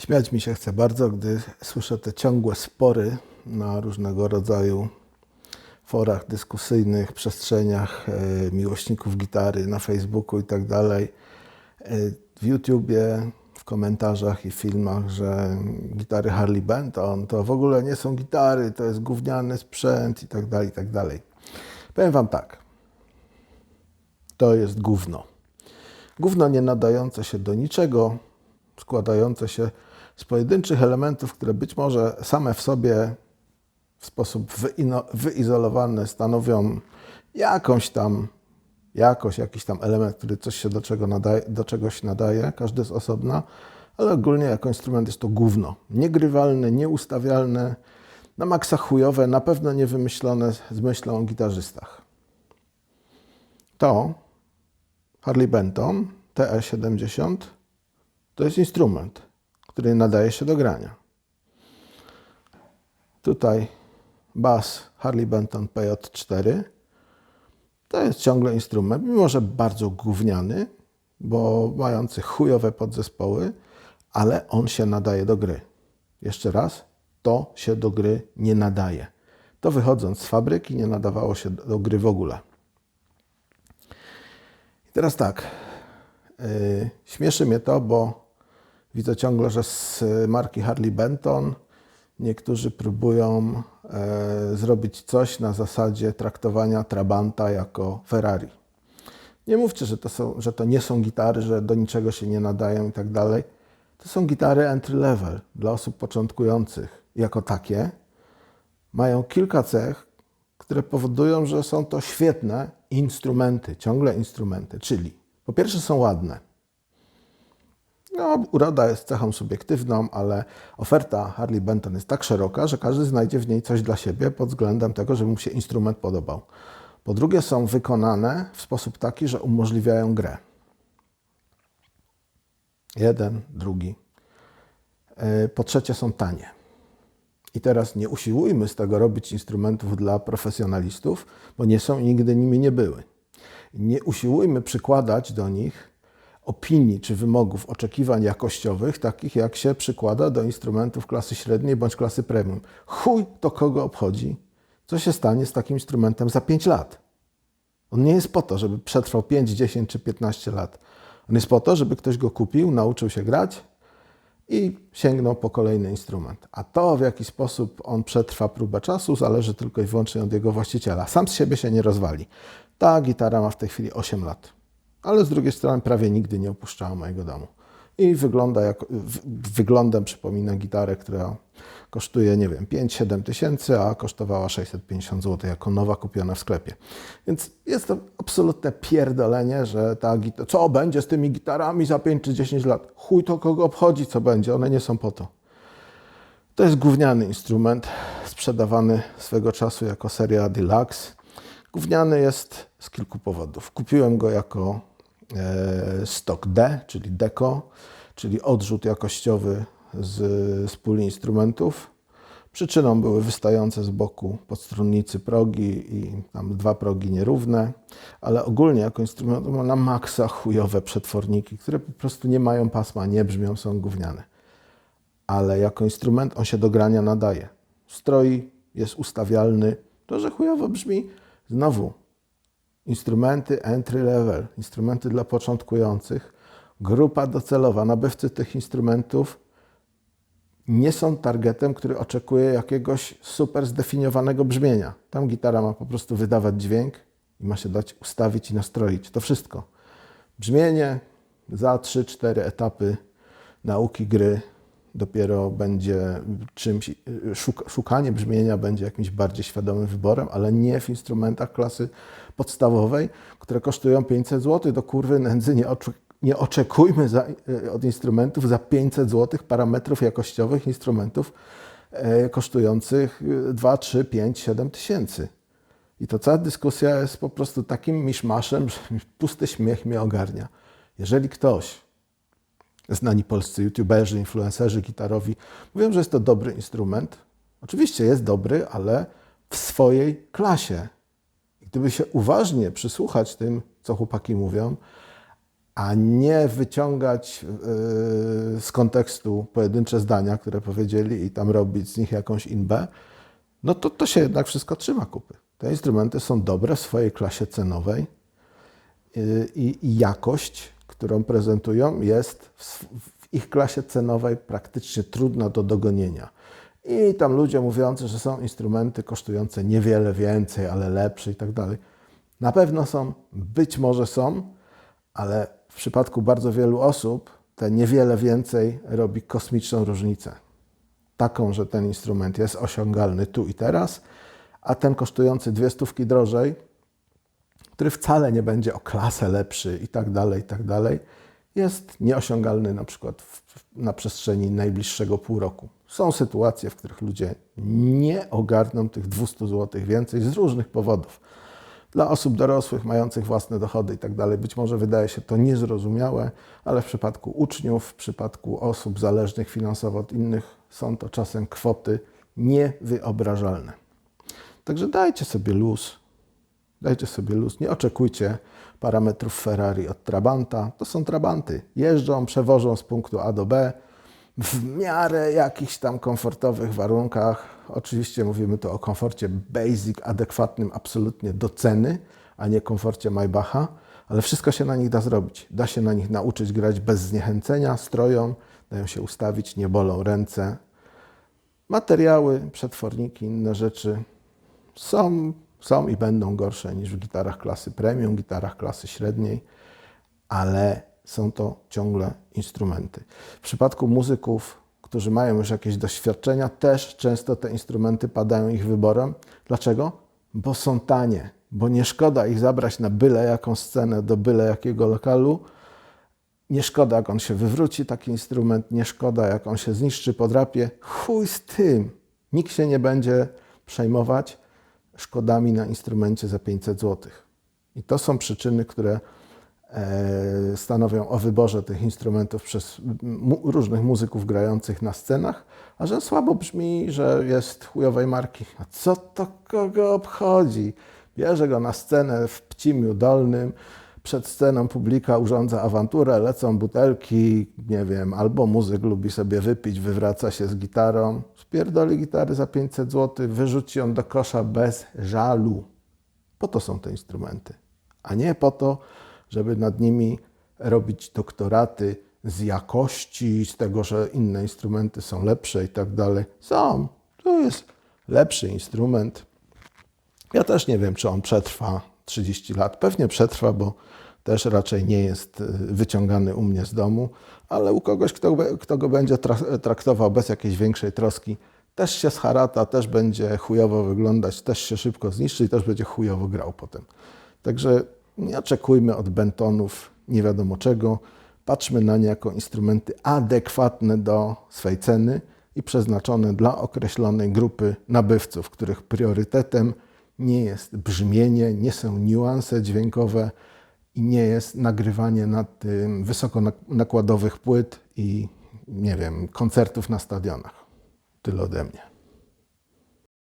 Śmiać mi się chce bardzo, gdy słyszę te ciągłe spory na różnego rodzaju forach dyskusyjnych, przestrzeniach e, miłośników gitary na Facebooku i tak dalej. E, W YouTubie, w komentarzach i filmach, że gitary Harley Benton to w ogóle nie są gitary, to jest gówniany sprzęt i tak dalej, i tak dalej. Powiem Wam tak. To jest gówno. Gówno nie nadające się do niczego, składające się z pojedynczych elementów, które być może same w sobie w sposób wyizolowany stanowią jakąś tam jakość, jakiś tam element, który coś się do, czego nadaje, do czegoś nadaje, każdy z osobna, ale ogólnie jako instrument jest to gówno. Niegrywalne, nieustawialne, na maksa chujowe, na pewno nie wymyślone z myślą o gitarzystach. To Harley Benton TE70 to jest instrument, który nadaje się do grania. Tutaj bas Harley Benton PJ4 to jest ciągle instrument, mimo że bardzo gówniany, bo mający chujowe podzespoły, ale on się nadaje do gry. Jeszcze raz, to się do gry nie nadaje. To wychodząc z fabryki nie nadawało się do gry w ogóle. I teraz tak, yy, śmieszy mnie to, bo widzę ciągle, że z marki Harley Benton niektórzy próbują e, zrobić coś na zasadzie traktowania Trabanta jako Ferrari. Nie mówcie, że to, są, że to nie są gitary, że do niczego się nie nadają i tak dalej. To są gitary entry level dla osób początkujących. Jako takie mają kilka cech, które powodują, że są to świetne instrumenty, ciągle instrumenty. Czyli po pierwsze są ładne. No, uroda jest cechą subiektywną, ale oferta Harley Benton jest tak szeroka, że każdy znajdzie w niej coś dla siebie pod względem tego, żeby mu się instrument podobał. Po drugie, są wykonane w sposób taki, że umożliwiają grę. Jeden, drugi. E, Po trzecie, są tanie. I teraz nie usiłujmy z tego robić instrumentów dla profesjonalistów, bo nie są i nigdy nimi nie były. Nie usiłujmy przykładać do nich opinii czy wymogów, oczekiwań jakościowych, takich jak się przykłada do instrumentów klasy średniej bądź klasy premium. Chuj to kogo obchodzi, co się stanie z takim instrumentem za 5 lat. On nie jest po to, żeby przetrwał 5, 10 czy 15 lat. On jest po to, żeby ktoś go kupił, nauczył się grać i sięgnął po kolejny instrument. A to, w jaki sposób on przetrwa próbę czasu, zależy tylko i wyłącznie od jego właściciela. Sam z siebie się nie rozwali. Ta gitara ma w tej chwili 8 lat ale z drugiej strony prawie nigdy nie opuszczała mojego domu. I wygląda jak, wyglądem przypomina gitarę, która kosztuje, nie wiem, 5-7 tysięcy, a kosztowała 650 zł jako nowa kupiona w sklepie. Więc jest to absolutne pierdolenie, że ta gitara, co będzie z tymi gitarami za 5 czy 10 lat? Chuj to kogo obchodzi, co będzie, one nie są po to. To jest gówniany instrument, sprzedawany swego czasu jako seria Deluxe. Gówniany jest z kilku powodów. Kupiłem go jako stok D, czyli Deco, czyli odrzut jakościowy z, z puli instrumentów. Przyczyną były wystające z boku podstrunnicy progi i tam dwa progi nierówne, ale ogólnie jako instrument ma na maksa chujowe przetworniki, które po prostu nie mają pasma, nie brzmią, są gówniane ale jako instrument on się do grania nadaje. Stroi, jest ustawialny. To, że chujowo brzmi, znowu instrumenty entry level, instrumenty dla początkujących, grupa docelowa, nabywcy tych instrumentów nie są targetem, który oczekuje jakiegoś super zdefiniowanego brzmienia. Tam gitara ma po prostu wydawać dźwięk i ma się dać ustawić i nastroić. To wszystko. Brzmienie za 3-4 etapy nauki gry dopiero będzie czymś, szuk- szukanie brzmienia będzie jakimś bardziej świadomym wyborem, ale nie w instrumentach klasy podstawowej, które kosztują 500 zł. Do kurwy nędzy nie, nie oczekujmy za, e, od instrumentów za 500 zł parametrów jakościowych instrumentów e, kosztujących e, 2, 3, 5, 7 tysięcy. I to cała dyskusja jest po prostu takim miszmaszem, że pusty śmiech mnie ogarnia. Jeżeli ktoś znani polscy youtuberzy, influencerzy gitarowi mówią, że jest to dobry instrument. Oczywiście jest dobry, ale w swojej klasie. Gdyby się uważnie przysłuchać tym, co chłopaki mówią, a nie wyciągać yy, z kontekstu pojedyncze zdania, które powiedzieli i tam robić z nich jakąś inbę, no to to się jednak wszystko trzyma kupy. Te instrumenty są dobre w swojej klasie cenowej i, i jakość, którą prezentują, jest w, ich klasie cenowej praktycznie trudna do dogonienia. I tam ludzie mówiący, że są instrumenty kosztujące niewiele więcej, ale lepsze i tak dalej. Na pewno są, być może są, ale w przypadku bardzo wielu osób te niewiele więcej robi kosmiczną różnicę. Taką, że ten instrument jest osiągalny tu i teraz, a ten kosztujący dwie stówki drożej, który wcale nie będzie o klasę lepszy i tak dalej, i tak dalej, jest nieosiągalny na przykład w, na przestrzeni najbliższego pół roku. Są sytuacje, w których ludzie nie ogarną tych 200 zł więcej z różnych powodów. Dla osób dorosłych, mających własne dochody i tak dalej, być może wydaje się to niezrozumiałe, ale w przypadku uczniów, w przypadku osób zależnych finansowo od innych, są to czasem kwoty niewyobrażalne. Także dajcie sobie luz, dajcie sobie luz, nie oczekujcie parametrów Ferrari od Trabanta. To są Trabanty. Jeżdżą, przewożą z punktu A do B w miarę jakichś tam komfortowych warunkach. Oczywiście mówimy tu o komforcie basic, adekwatnym absolutnie do ceny, a nie komforcie Maybacha, ale wszystko się na nich da zrobić. Da się na nich nauczyć grać bez zniechęcenia, stroją, dają się ustawić, nie bolą ręce. Materiały, przetworniki, inne rzeczy są, są i będą gorsze niż w gitarach klasy premium, gitarach klasy średniej, ale są to ciągle instrumenty. W przypadku muzyków, którzy mają już jakieś doświadczenia, też często te instrumenty padają ich wyborem. Dlaczego? Bo są tanie, bo nie szkoda ich zabrać na byle jaką scenę, do byle jakiego lokalu. Nie szkoda, jak on się wywróci, taki instrument, nie szkoda, jak on się zniszczy, podrapie. Chuj z tym. Nikt się nie będzie przejmować szkodami na instrumencie za 500 zł. I to są przyczyny, które E, stanowią o wyborze tych instrumentów przez mu różnych muzyków grających na scenach, a że słabo brzmi, że jest chujowej marki. A co to kogo obchodzi? Bierze go na scenę w Pcimiu Dolnym, przed sceną publika urządza awanturę, lecą butelki, nie wiem, albo muzyk lubi sobie wypić, wywraca się z gitarą, spierdoli gitary za 500 zł, wyrzuci ją do kosza bez żalu. Po to są te instrumenty, a nie po to, żeby nad nimi robić doktoraty z jakości, z tego, że inne instrumenty są lepsze i tak dalej. Są. To jest lepszy instrument. Ja też nie wiem, czy on przetrwa 30 lat. Pewnie przetrwa, bo też raczej nie jest y, wyciągany u mnie z domu, ale u kogoś, kto, kto go będzie traktował bez jakiejś większej troski, też się scharata, też będzie chujowo wyglądać, też się szybko zniszczy i też będzie chujowo grał potem. Także nie oczekujmy od bentonów nie wiadomo czego. Patrzmy na nie jako instrumenty adekwatne do swej ceny i przeznaczone dla określonej grupy nabywców, których priorytetem nie jest brzmienie, nie są niuanse dźwiękowe i nie jest nagrywanie na tym wysoko nakładowych płyt i nie wiem, koncertów na stadionach. Tyle ode mnie.